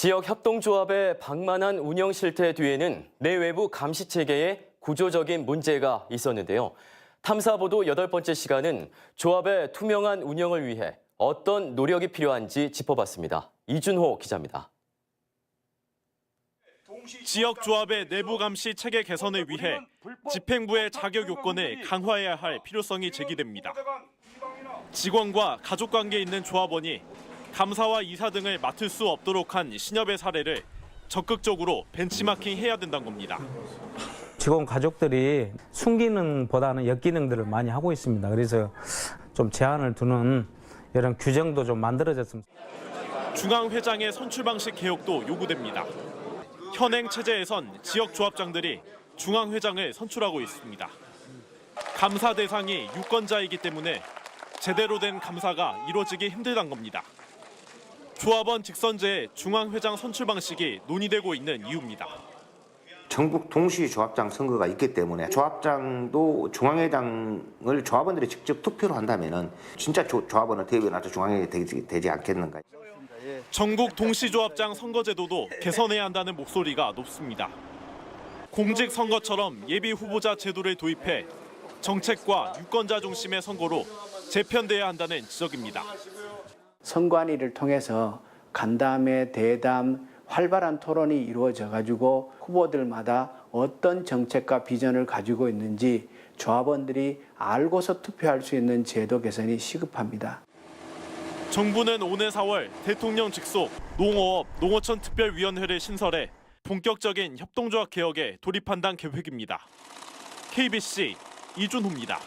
지역 협동조합의 방만한 운영 실태 뒤에는 내외부 감시 체계에 구조적인 문제가 있었는데요. 탐사보도 여덟 번째 시간은 조합의 투명한 운영을 위해 어떤 노력이 필요한지 짚어봤습니다. 이준호 기자입니다. 지역 조합의 내부 감시 체계 개선을 위해 집행부의 자격 요건을 강화해야 할 필요성이 제기됩니다. 직원과 가족 관계에 있는 조합원이 감사와 이사 등을 맡을 수 없도록 한 신협의 사례를 적극적으로 벤치마킹 해야 된다는 겁니다. 직원 가족들이 순기능보다는 역기능들을 많이 하고 있습니다. 그래서 좀 제한을 두는 이런 규정도 좀 만들어졌으면 중앙회장의 선출 방식 개혁도 요구됩니다. 현행 체제에선 지역 조합장들이 중앙회장을 선출하고 있습니다. 감사 대상이 유권자이기 때문에 제대로 된 감사가 이루어지기 힘들단 겁니다. 조합원 직선제의 중앙회장 선출 방식이 논의되고 있는 이유입니다. 전국 동시 조합장 선거가 있기 때문에 조합장도 중앙회장을 조합원들이 직접 투표로 한다면은 진짜 조, 조합원을 대변하자 중앙회장이 되지, 되지 않겠는가. 전국 동시 조합장 선거제도도 개선해야 한다는 목소리가 높습니다. 공직 선거처럼 예비 후보자 제도를 도입해 정책과 유권자 중심의 선거로 재편돼야 한다는 지적입니다. 선관위를 통해서 간담회, 대담, 활발한 토론이 이루어져 가지고 후보들마다 어떤 정책과 비전을 가지고 있는지 조합원들이 알고서 투표할 수 있는 제도 개선이 시급합니다. 정부는 오는 4월 대통령 직속 농어업 농어촌 특별위원회를 신설해 본격적인 협동조합 개혁에 돌입한다는 계획입니다. KBC 이준호입니다.